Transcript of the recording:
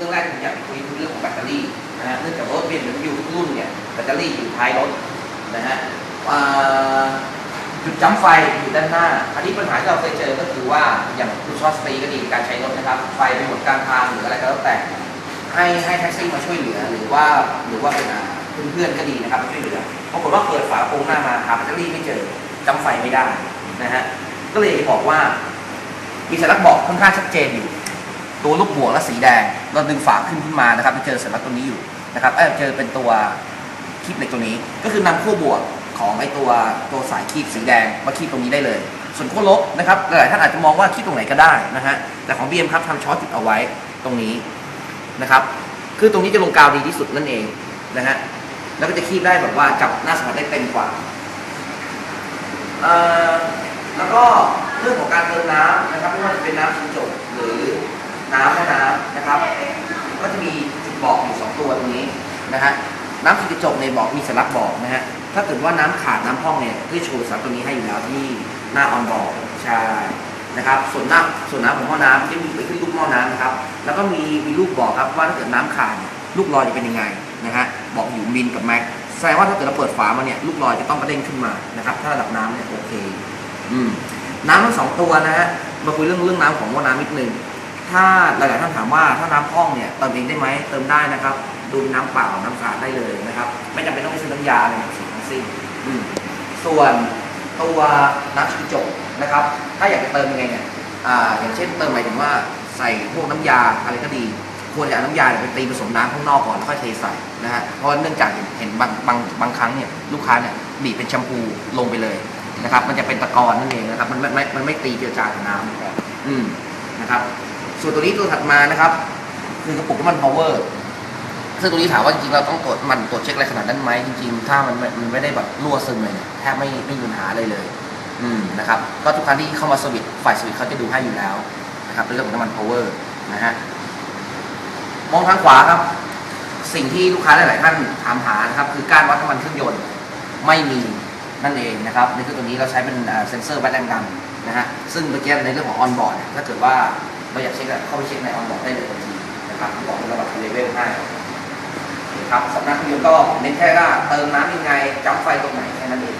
รื่องแรกที่ผมอยากคุยคือเรื่องของแบตเตอรี่นะฮะเนื่องจากรถเบนซ์มันอยู่ทุกรุ่นเนี่ยแบตเตอรี่อยู่ท้ายรถนะฮะจุดจ้ำไฟอยู่ด้านหน้า อันนี้ปัญหาที่เราเคยเจอก็คือว่าอย่างคุณชอตสตีก็ดีการใช้รถนะครับ ไฟไปหมดกลางทางหรืออะไรก็แล้วแต่ ให้ให้แท็กซี่มาช่วยเหลือหรือว่าหรือว่าเป็นอ่าเพื่อนๆก็ดีนะครับช่วยเหลือปรากฏว่าเปิดฝาโปรงหน้ามาหาแบตเตอรี่ไม่เจอจ้ำไฟไม่ได้นะฮะก็เลยบอกว่ามีสัญลักษณ์บอกค่อนข้างชัดเจนอยู่ ตัวลูกบวกและสีแดง เราดึงฝาขึ้นขึ้นมานะครับจะเจอสัญลักษณ์ตัวนี้อยู่นะครับเออเจอเป็นตัวคีบเหล็กตัวนี้ ก็คือนำขั้วบวกของไอตัวตัวสายคีบสีแดงมาคีบตรงนี้ได้เลย ส่วนขั้วลบนะครับหลายท่านอาจจะมองว่าคีบตรงไหนก็ได้นะฮะแต่ของ BM ครับทำช็อตติดเอาไว้ตรงนี้นะครับคือตรงนี้จะลงกาวดีที่สุดนั่นเองนะฮะแล้วก็จะคีบได้แบบว่าจับหน้าสัมผัสได้เต็มกว่าแล้วก็เรื่องของการเติมน้ำนะครับไม่ว่าจะเป็นน้ำชิงจกหรือ น้ำแม่น้ำนะครับ ก็จะมีจุดบอกอยู่สองตัวตรงนี้นะฮะน้ำชิงจกเนี่ยบอกมีสัญลักษณ์บอกนะฮะถ้าเกิดว่าน้ำขาดน้ำพร่องเนี่ยก็จะโชว์สัญลักษณ์ตัวนี้ให้อยู่แล้วที่หน้าออนบอร์ดใช่นะครับ ส่วนน้ำส่วนน้ำของหม้อน้ำจะมีไปขึ้นรูปหม้อน้ำนะครับ แล้วก็มีมีรูปบอกครับว่าถ้าเกิดน้ำขาดลูกลอยจะเป็นยังไงนะฮะบอกอยู่มินกับแม็กแสดงว่าถ้าเกิดเราเปิดฝามาเนี่ยลูกลอยจะต้องกระเด้งขึ้นมานะครับ ถ้าระดับน้ำเนี่ยโอเค อืมน้ำทั้งสองตัวนะฮะมาคุยเรื่องเรื่องน้ำของหม้อน้ำนิดนึง ถ้าหลายๆท่านถามว่าถ้าน้ำพร่องเนี่ยเติมเองได้ไหมเติมได้นะครับ ดูน้ำเปล่าน้ำสะอาดได้เลยนะครับ ไม่จำเป็นต้องไปซื้อน้ำยาอะไรทั้งสิ้นทั้งสิ้นอืมส่วนตัวน้ำชิโจกนะครับ ถ้าอยากจะเติมยังไงเนี่ยอ่าอย่างเช่นเติมหมายถึงว่าใส่พวกน้ำยาอะไรก็ดีควรจะเอาน้ำยาเนี่ยไปตีผสมน้ำข้างนอกก่อนแล้วค่อยเทใส่นะฮะเพราะเนื่องจากเห็นบางบางบางครั้งเนี่ยลูกค้าเนี่ยบีบเป็นแชมพูลงไปเลยนะครับ มันจะเป็นตะกอนนั่นเองนะครับ มันไม่ไม่มันไม่ตีเจือจางกับน้ำอืมนะครับ ส่วนตัวนี้ตัวถัดมานะครับคือกระปุกน้ำมัน power ซึ่งตัวนี้ถามว่าจริงๆเราต้องตรวจมันตรวจเช็คอะไรขนาดนั้นไหมจริง ๆ ถ้ามันไม่มันไม่ได้แบบรั่วซึมเลยเนี่ยแทบไม่ไม่มีปัญหาอะไรเลย อืมนะครับก็ทุกครั้งที่เข้ามาสวิตฝ่ายสวิตเขาจะดูให้อยู่แล้วนะครับเรื่องของน้ำมัน power นะฮะมองทางขวาครับ สิ่งที่ลูกค้าหลายๆท่านถามหานะครับ คือการวัดน้ำมันเครื่องยนต์ไม่มีนั่นเองนะครับนี่คือตัวนี้เราใช้เป็นเอ่อเซ็นเซอร์วัดแรงดันนะฮะซึ่งเมื่อกี้ในเรื่องของออนบอร์ดถ้าเกิดว่า เราอยากเช็คอะเข้าไปเช็คในออนบอร์ดได้เลยทันทีนะครับบอกระดับเลเวลให้คครับสำนักพิมพ์ก็เน้นแค่ว่าเติมน้ำยังไงจับไฟตรงไหนแค่นั้นเอง